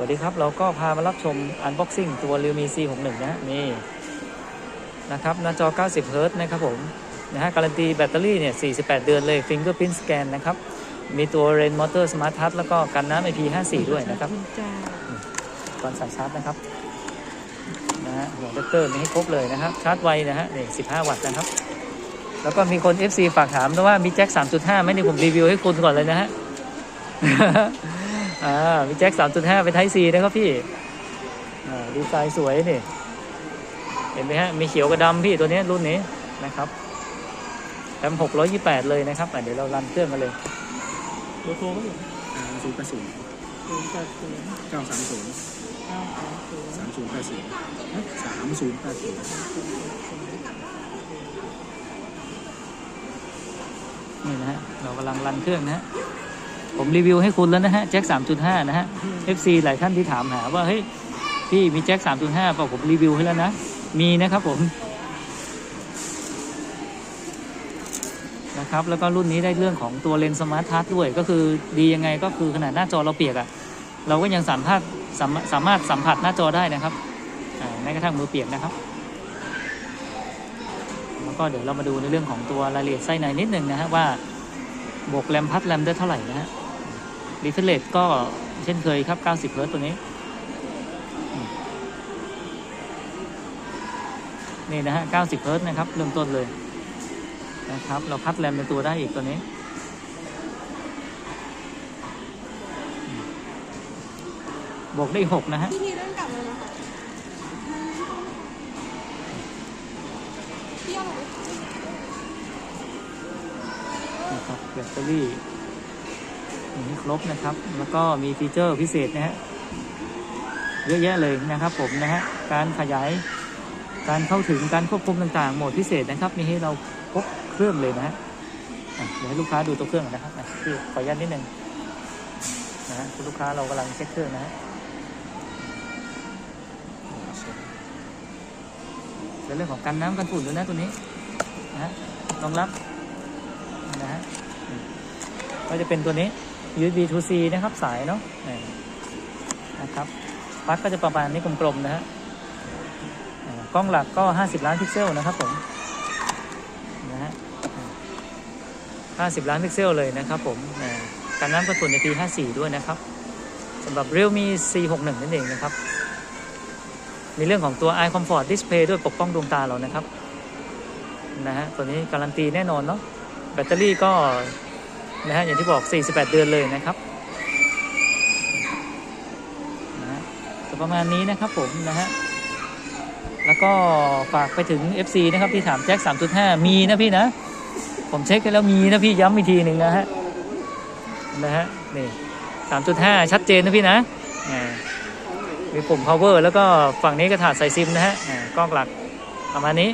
สวัสดีครับ เราก็พามารับชม Unboxing ตัว Realme C61 นะฮะนี่นะครับหน้าจอ 90 Hz นะครับผมนะฮะการันตีแบตเตอรี่เนี่ย 48 เดือนเลย Fingerprint Scan นะครับ มีตัว Rain Motor Smart Touch แล้วก็กันน้ำ IP54 ด้วยนะครับจ้าตอนสายชาร์จนะครับนะฮะหัวเดกเตอร์มีให้ครบเลยนะครับชาร์จไวนะฮะนี่ 15 วัตต์นะครับ แล้วก็มีคน FC ฝากถามนะว่ามีแจ็ค 3.5ไหมนี่ผมรีวิวให้คุณก่อนเลยนะฮะ อ่ามีแจ็ค3.5เป็นไทซีนะครับพี่อ่าดีไซน์สวยนี่เห็นไหมฮะมีเขียวกับดำพี่ตัวนี้รุ่นนี้นะครับแรม628เลยนะครับอะเดี๋ยวเรารันเครื่องกันเลยเบอร์โทรก็อยู่ศูนย์แปดศูนย์ศูนย์แปดศูนย์เก้าสามศูนย์เก้าสามศูนย์สามศูนย์แปดศูนย์สามศูนย์แปดศูนย์นี่นะฮะเรากำลังรันเครื่องนะฮะ ผมรีวิวให้คุณแล้วนะฮะแจ็ค3.5 นะฮะ FC หลายท่านที่ถามหาว่าเฮ้ยพี่มีแจ็ค3.5เปล่าผมรีวิวให้แล้วนะ มีนะครับผมนะครับแล้วก็รุ่นนี้ได้เรื่องของตัวเลนส์สมาร์ททัชด้วยก็คือดียังไงก็คือขนาดหน้าจอเราเปียกอะ่ะเราก็ยังสามารถสามสามารถสัมผัสหน้าจอได้นะครับแม้กระทั่งมือเปียกนะครับ แล้วก็เดี๋ยวเรามาดูในเรื่องของตัวรายละเอียดไส้ในนิดหนึ่งนะฮะว่า บวกแรมพัดแรมได้เท่าไหร่นะฮะรีเฟรชก็เช่นเคยครับ 90เฮิร์ตตัวนี้ นี่นะฮะ 90เฮิร์ตนะครับ เริ่มต้นเลยนะครับ เราพัดแรมในตัวได้อีกตัวนี้บวกได้อีก6นะฮะพี่ทีเริ่มกลับ แบตเตอรี่มีให้ครบนะครับ แล้วก็มีฟีเจอร์พิเศษนะฮะเยอะแยะเลยนะครับผมนะฮะการขยายการเข้าถึงการควบคุมต่างๆโหมดพิเศษนะครับ มีให้เราครบเครื่องเลยนะฮะเดี๋ยวให้ลูกค้าดูตัวเครื่องนะครับอะพี่ขออนุญาตนิดนึงนะฮะคุณลูกค้าเรากำลังเช็คเครื่องนะฮะในเรื่องของการน้ำกันฝุ่นด้วยนะตัวนี้นะฮะรองรับนะฮะ ก็จะเป็นตัวนี้ USB to C นะครับสายเนาะนะครับปลั๊กก็จะประมาณนี้กลมๆนะฮะกล้องหลักก็ 50 ล้านพิกเซลนะครับผมนะฮะ50 ล้านพิกเซลเลยนะครับผมนะการน้ำกระสุนในปี 54 ด้วยนะครับสำหรับ Realme C61 นั่นเองนะครับ มีเรื่องของตัว Eye Comfort Display ด้วยปกป้องดวงตาเรานะครับนะฮะตัวนี้การันตีแน่นอนเนาะ บตเตอรี่ก็นะฮะอย่างที่บอก 48 เดือนเลยนะครับนะประมาณนี้นะครับผมนะฮะแล้วก็ฝากไปถึง FC นะครับที่ถามแจ็ค 3.5 มีนะพี่นะ ผมเช็คแล้วมีนะพี่ย้ำอีกทีหนึ่งนะฮะนะฮะนี่3.5 ชัดเจนนะพี่นะมีปุ่ม power แล้วก็ฝั่งนี้ก็ถาดใส่ซิมนะฮะกล้องหลักประมาณนี้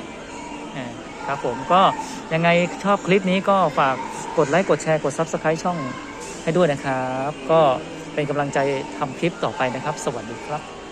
ครับผมก็ยังไงชอบคลิปนี้ก็ฝากกดไลค์กดแชร์กด Subscribe ช่องให้ด้วยนะครับ ก็เป็นกำลังใจทำคลิปต่อไปนะครับ สวัสดีครับ